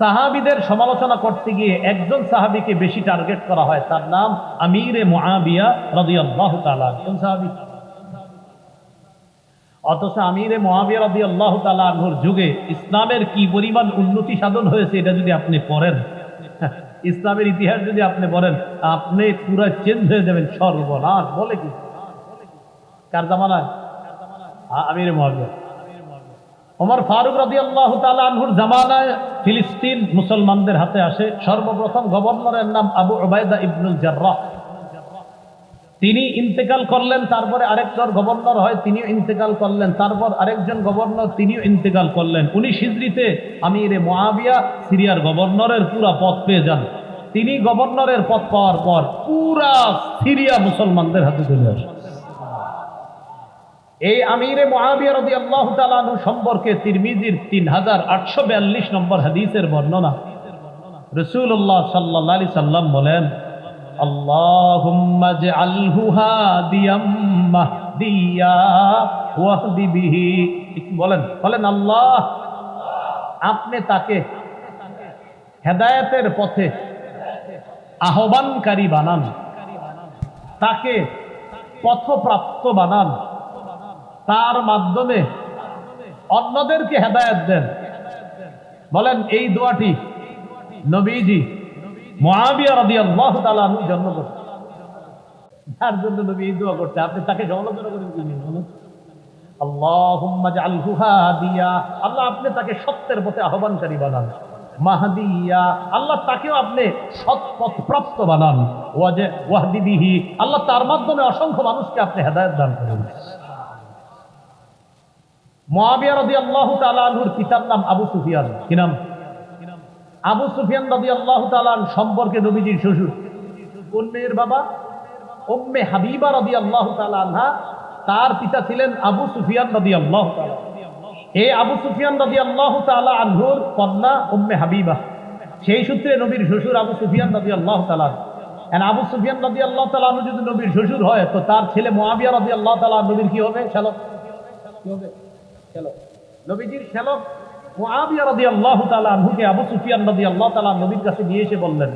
সাহাবিদের সমালোচনা করতে গিয়ে একজন সাহাবিকে বেশি টার্গেট করা হয়, তার নাম আমিরে অথচ আমিরে মহাবিয়া রবি আল্লাহ তালাহুর যুগে ইসলামের কি পরিমাণ উন্নতি সাধন হয়েছে, এটা যদি আপনি পড়েন, ইসলামের ইতিহাস যদি আপনি বলেন আপনি পুরো চেঞ্জ হয়ে যাবেন, সর্বনাশ, বলে কি? কার জামানায়? আমিরে মহাবিয়া ওমর ফারুক রাজি আল্লাহ তালহুর জামানায় ফিলিস্তিন মুসলমানদের হাতে আসে সর্বপ্রথম গভর্নরের নাম আবু ওবায়দা ইবনুল জার্রাহ। তিনি ইন্তেকাল করলেন, তারপরে আরেকজন গভর্নর হয়, তিনিও ইন্তেকাল করলেন, তারপর আরেকজন গভর্নর, তিনিও ইন্তেকাল করলেন। উনি সিজরিতে আমিরে মোয়াবিয়া সিরিয়ার গভর্নরের পুরা পদ পেয়ে যান। তিনি গভর্নরের পদ পাওয়ার পর পুরা সিরিয়া মুসলমানদের হাতে চলে আসে। এই আমিরে মহাবিয়া রদি আল্লাহ তালু সম্পর্কে তিরমিজির তিন হাজার আটশো বিয়াল্লিশ নম্বর হাদিসের বর্ণনা রসুল্লাহ সাল্লাহ আলি সাল্লাম বলেন اللهم اجعله هاديا مهديا واهد به বলেন বলেন আল্লাহ আপনি তাকে হেদায়েতের পথে আহ্বানকারী বানান তাকে পথপ্রাপ্ত বানান তার মাধ্যমে অন্যদেরকে হেদায়েত দেন। বলেন, এই দোয়াটি নবীজি মহাবিয়া আল্লাহ জন্ম যার জন্য নবী এই দোয়া আপনি তাকে সমালোচনা করেন কি আল্লাহ আপনি তাকে সত্যের পথে আহ্বানকারী বানান। মাহদিয়া। আল্লাহ তাকেও আপনি সৎ পথ প্রাপ্ত বানান। ওয়াজে ওয়াহদি বিহি। আল্লাহ তার মাধ্যমে অসংখ্য মানুষকে আপনি হেদায়েত দান করেন। পিতার নাম কি নাম? আবু সুফিয়ান আল্লাহ সম্পর্কে শ্বশুর। বাবা আল্লাহ তার পিতা ছিলেন আবু সুফিয়ান রাদি আল্লাহ এই আবু সুফিয়ান রাদি আল্লাহ আনহুর কন্যা উম্মে হাবিবা। সেই সূত্রে নবীর শ্বশুর আবু সুফিয়ান রাদি আল্লাহ আবু সুফিয়ান রাদি আল্লাহ যদি নবীর শ্বশুর হয়, তো তার ছেলে মোয়াবিয়া রাদি আল্লাহ তালা নবীর কি হবে? শ্যালক কি হবে? নবীজির শ্যালক মুআবিয়া রাদিয়াল্লাহু তাআলা আনহুকে আবু সুফিয়ান রাদিয়াল্লাহু তাআলা নবীর কাছে নিয়ে এসে বললেন,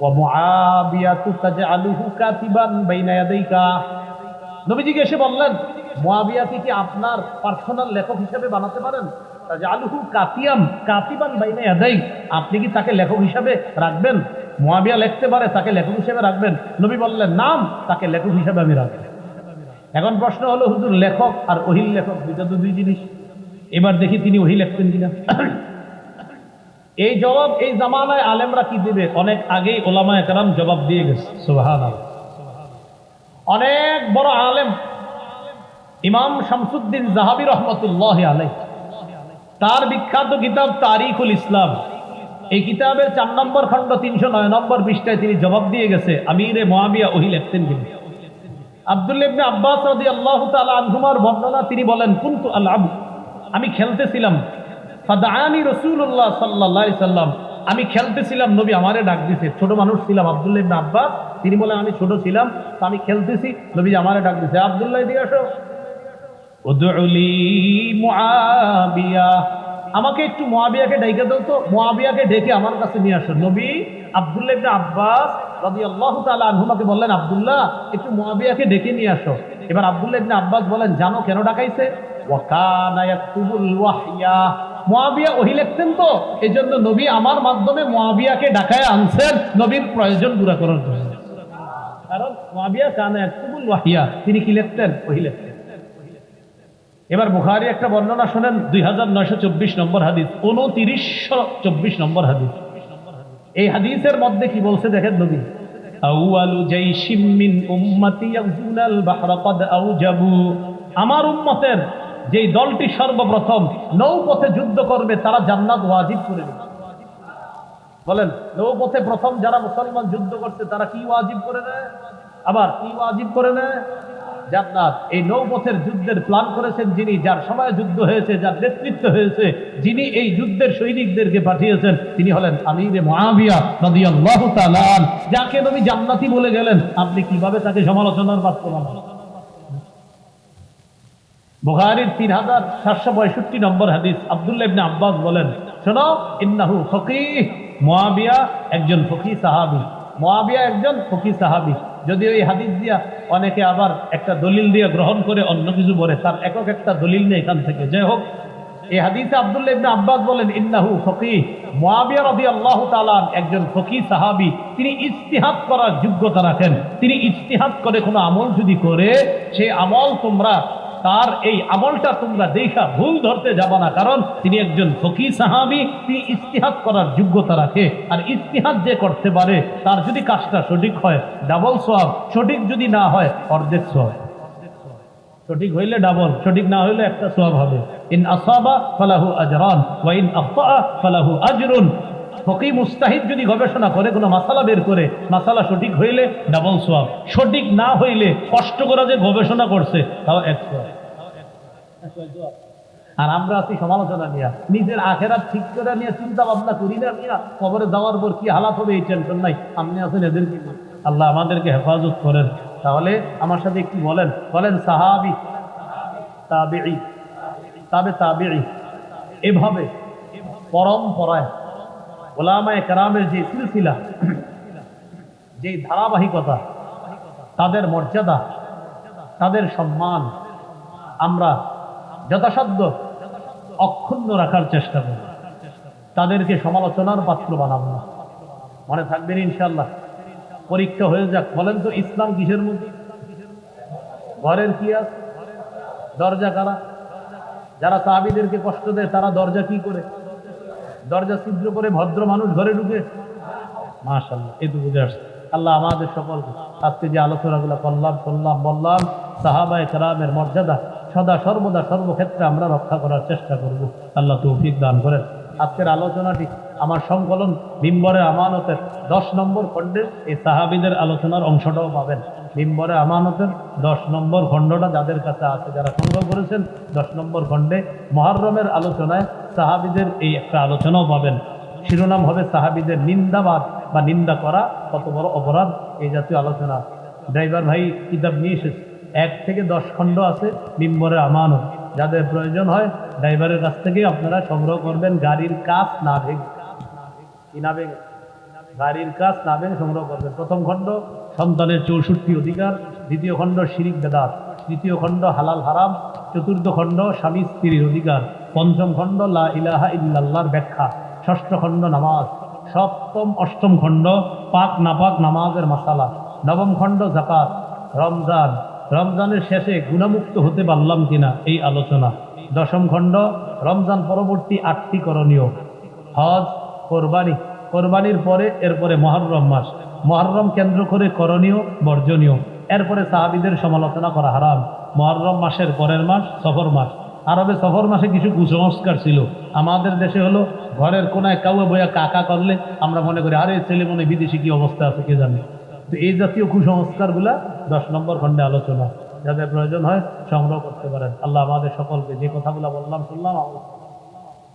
ওয়া কাতিবান বাইনা ইয়াদাইকা। নবীজিকে এসে বললেন মুআবিয়াকে কি আপনার পার্সোনাল লেখক হিসেবে বানাতে পারেন? তাজআলুহু কাতিয়াম, কাতিবান বাইনা ইয়াদাই আপনি কি তাকে লেখক হিসেবে রাখবেন? মুআবিয়া লিখতে পারে, তাকে লেখক হিসেবে রাখবেন। নবী বললেন, নাম, তাকে লেখক হিসেবে আমি রাখব। এখন প্রশ্ন হলো, হুজুর, লেখক আর ওহিল লেখক দুইটা তো দুই জিনিস। এবার দেখি তিনি ওহি লিখতেন কিনা। এই জবাব, এই জামানায় আলেমরা কি দিবে? অনেক আগেই ওলামা একরাম জবাব দিয়ে গেছে। সুবাহান অনেক বড় আলেম, ইমাম শামসুদ্দিন জাহাবি রহমতুল্লাহ আলাই তার বিখ্যাত কিতাব তারিখুল ইসলাম। এই কিতাবের চার নম্বর খণ্ড তিনশো নয় নম্বর পৃষ্ঠায় তিনি জবাব দিয়ে গেছে, আমিরে মহাবিয়া ওহি লিখতেন কিনা। আব্দুল্লাহ ইবনে আব্বাস রাদিয়াল্লাহু তাআলা আনহুমার বর্ণনা, তিনি বলেন, কুনতু আল আবু আমি খেলতেছিলাম। ফাদানি রসুল্লাহ সাল্লাহ সাল্লাম আমি খেলতেছিলাম, নবী আমারে ডাক দিছে। ছোট মানুষ ছিলাম আবদুল্লাহ ইবনে আব্বাস, তিনি বলেন, আমি ছোট ছিলাম, তো আমি খেলতেছি নবী আমারে ডাক দিছে। আবদুল্লাহ দিয়ে আসো। আমাকে একটু মুআবিয়াকে ডেকে দাও তো, মুআবিয়াকে ডেকে আমার কাছে নিয়ে আসো। নবী আব্দুল্লাহ আব্বাস রাদিয়াল্লাহু তাআলা আনহুমাকে বললেন, আব্দুল্লাহ, একটু মুআবিয়াকে ডেকে নিয়ে আসো। এবার ইবনে আব্বাস বলেন, জানো কেন ডাকাইছে? মুআবিয়া ওহি তো, এজন্য নবী আমার মাধ্যমে মুআবিয়াকে ডাকায় আনছেন, নবীর প্রয়োজন পুরা করার জন্য। কারণ মুআবিয়া কানা ইয়াকতুবুল ওয়াহইয়া, তিনি কি লিখতেন ওহি এবার বুখারী একটা বর্ণনা শোনেন, দুই হাজার নয়শো চব্বিশ নম্বর হাদিস উনতিরিশশো চব্বিশ নম্বর হাদিস। এই হাদিসের মধ্যে কি বলছে দেখেন নবী? আউয়ালু জাইশিম মিন উম্মতি ইয়াগজুনাল বাহরা ক্বাদ আউজাবু। আমার উম্মতের যেই দলটি সর্বপ্রথম নৌপথে যুদ্ধ করবে তারা জান্নাত ওয়াজিব করে নেবে। বলেন নৌপথে প্রথম যারা মুসলমান যুদ্ধ করছে তারা কি ওয়াজিব করে নেয়? আবার কি ওয়াজিব করে নেয়? জান্নাত। এই যুদ্ধের প্ল্যান করেছেন যিনি, যার সময় যুদ্ধ হয়েছে, যার নেতৃত্ব হয়েছে, যিনি এই যুদ্ধের সৈনিকদেরকে পাঠিয়েছেন, তিনি হলেন আমিরে। যাকে নবী জান্নাতি বলে গেলেন। আপনি কীভাবে তাকে সমালোচনার তিন হাজার সাতশো পঁয়ষট্টি নম্বর হাদিস আবদুল্লাহ আব্বাস বলেন, শোনো, ইন্নাহু ফকিহ মুয়াবিয়া একজন ফকি সাহাবি। মুয়াবিয়া একজন ফকি সাহাবি। যদি ওই হাদিস দিয়া অনেকে আবার একটা দলিল দিয়ে গ্রহণ করে অন্য কিছু বলে, তার একক একটা দলিল নেই এখান থেকে। যাই হোক, এই হাদিসে আবদুল্লাহ আব্বাস বলেন, ইন্নাহু ফকি মুয়াবিয়া রাদিয়াল্লাহু তাআলা একজন ফকি সাহাবী, তিনি ইজতিহাদ করার যোগ্যতা রাখেন। তিনি ইজতিহাদ করে কোনো আমল যদি করে সেই আমল তোমরা তার এই আমলটা তোমরা দেখা ভুল ধরতে যাবা না, কারণ তিনি একজন ফকি সাহাবী, তিনি ইজতিহাদ করার যোগ্যতা রাখে। আর ইস্তিহাত যে করতে পারে, তার যদি কাজটা সঠিক হয় ডাবল সোয়াব সঠিক যদি না হয়, অর্ধেক সোয়াব সঠিক হইলে ডাবল সঠিক না হইলে একটা সোয়াব হবে। ইন আসাবা ফালাহু আজরান, ওয়া ইন আখতা ফালাহু আজরুন। ফকি মুস্তাহিদ যদি গবেষণা করে, কোনো মাসালা বের করে, মাসালা সঠিক হইলে ডাবল সোয়াব সঠিক না হইলে কষ্ট করা যে গবেষণা করছে, তাও এক সোয়াব আর আমরা আছি সমালোচনা নিয়ে নিজের আখেরাত ঠিক করে নিয়ে চিন্তা ভাবনা করি না নিয়ে কবরে যাওয়ার পর কি হালাত হবে এই টেনশন নাই। আপনি আছেন এদেরকে নিয়ে। আল্লাহ আমাদেরকে হেফাজত করেন। তাহলে আমার সাথে একটু বলেন। বলেন সাহাবি। তাবিঈ। তাবে তাবিঈ। এভাবে পরম্পরায় ওলামায়ে কেরামের যে সিলসিলা, যে ধারাবাহিকতা, তাদের মর্যাদা, তাদের সম্মান আমরা যথাসাধ্য অক্ষুণ্ণ রাখার চেষ্টা করি তাদেরকে সমালোচনার পাত্র বানাবো না। মনে থাকবেন ইনশাল্লাহ পরীক্ষা হয়ে যাক। বলেন তো, ইসলাম কিসের মধ্যে ঘরের কি আছে দরজা কারা? যারা সাহাবিদেরকে কষ্ট দেয়, তারা দরজা কি করে? দরজা ছিদ্র করে ভদ্র মানুষ ঘরে ঢুকে? মাশাল্লাহ বুঝে আসছে। আল্লাহ আমাদের সকলকে আজকে যে আলোচনাগুলো করলাম করলাম বললাম, সাহাবায় কালামের মর্যাদা সদা সর্বদা সর্বক্ষেত্রে আমরা রক্ষা করার চেষ্টা করব। আল্লাহ তৌফিক দান করেন। আজকের আলোচনাটি আমার সংকলন মিম্বরে আমানতের দশ নম্বর খণ্ডের এই সাহাবিদের আলোচনার অংশটাও পাবেন। মিম্বরে আমানতের দশ নম্বর খণ্ডটা যাদের কাছে আছে, যারা সংগ্রহ করেছেন, দশ নম্বর খণ্ডে মহারমের আলোচনায় সাহাবিদের এই একটা আলোচনাও পাবেন। শিরোনাম হবে সাহাবিদের নিন্দাবাদ বা নিন্দা করা, কত বড় অপরাধ, এই জাতীয় আলোচনা। ড্রাইভার ভাই, কিতাব নিয়ে এসেছে। এক থেকে দশ খণ্ড আছে মিম্বরে আমানত। যাদের প্রয়োজন হয়, ড্রাইভারের কাছ থেকে আপনারা সংগ্রহ করবেন গাড়ির কাজ না ভেঙে। না ভেঙে? গাড়ির কাজ না ভেঙে সংগ্রহ করবেন। প্রথম খণ্ড, সন্তানের চৌষট্টি অধিকার। দ্বিতীয় খণ্ড, শিরিক বেদাত। তৃতীয় খণ্ড, হালাল হারাম। চতুর্থ খণ্ড, স্বামী স্ত্রীর অধিকার। পঞ্চম খণ্ড, লা ইলাহা ইল্লাল্লাহর ব্যাখ্যা। ষষ্ঠ খণ্ড, নামাজ। সপ্তম, অষ্টম খণ্ড, পাক নাপাক নামাজের মাসালা। নবম খণ্ড জাকাত রমজান। রমজানের শেষে গুণামুক্ত হতে পারলাম কিনা এই আলোচনা। দশম খণ্ড, রমজান পরবর্তী আটটি করণীয়। হজ, কোরবানি, কোরবানির পরে, এরপরে মহরম মাস। মহরম কেন্দ্র করে করণীয়, বর্জনীয়। এরপরে সাহাবিদের সমালোচনা করা হারাম। মহরম মাসের পরের মাস, সফর মাস। আরবে সফর মাসে কিছু কুসংস্কার ছিল। আমাদের দেশে হলো, ঘরের কোনায় কাউয়ে বইয়া কাকা করলে আমরা মনে করি, আরে ছেলে মনে বিদেশি কি অবস্থা আছে কে জানে। তো এই জাতীয় কুসংস্কারগুলা দশ নম্বর খণ্ডে আলোচনা, যাদের প্রয়োজন হয় সংগ্রহ করতে পারেন। আল্লাহ আমাদের সকলকে যে কথাগুলো বললাম, শুনলাম